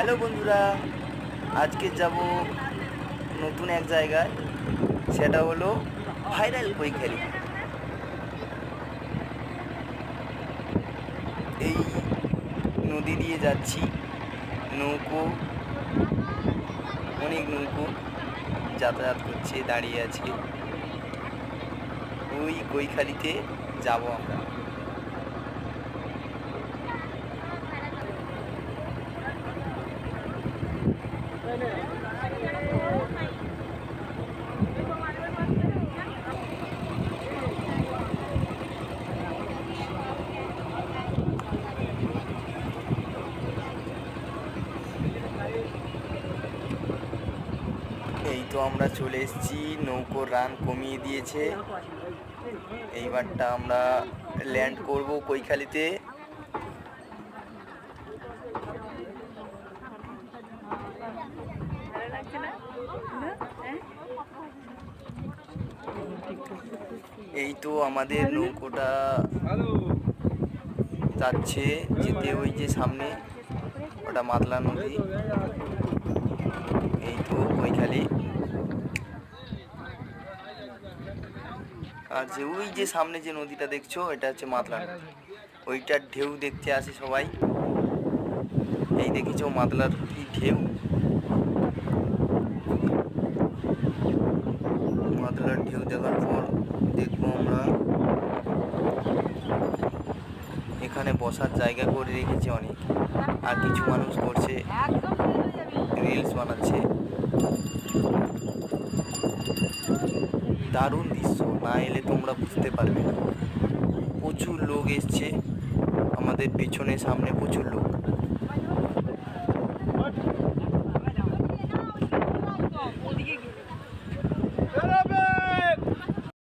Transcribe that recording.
Hello বন্ধুরা, আজকে যাব নতুন এক জায়গায়, সেটা হলো ভাইরাল কৈখালি এই নদী দিয়ে যাচ্ছি, নৌকো, অনেক নৌকো যাতায়াত করছে, দাঁড়িয়ে আছে। ওই কৈখালিতে যাব আমরা। এই তো আমরা চলে এসেছি নৌকোর রান কমিয়ে দিয়েছে। এইবারটা আমরা ল্যান্ড করব কৈখালিতে। এই তো আমাদের নৌকোটা যাচ্ছে, যেতে ওই যে সামনে, ওটা মাতলা নদী। এই তো কৈখালি। আর যে ওই যে সামনে যে নদীটা দেখছ এটা হচ্ছে মাতলা নদী। ওইটার ঢেউ দেখতে আসে সবাই। এই দেখেছ মাতলার কি ঢেউ? মাতলার ঢেউ দেখার পর দেখব আমরা। এখানে বসার জায়গা করে রেখেছে অনেক। আর কিছু মানুষ করছে রিলস বানাচ্ছে। দারুণ দৃশ্য, না এলে তোমরা বুঝতে পারবে না। প্রচুর লোক এসছে, আমাদের পেছনে সামনে প্রচুর লোক।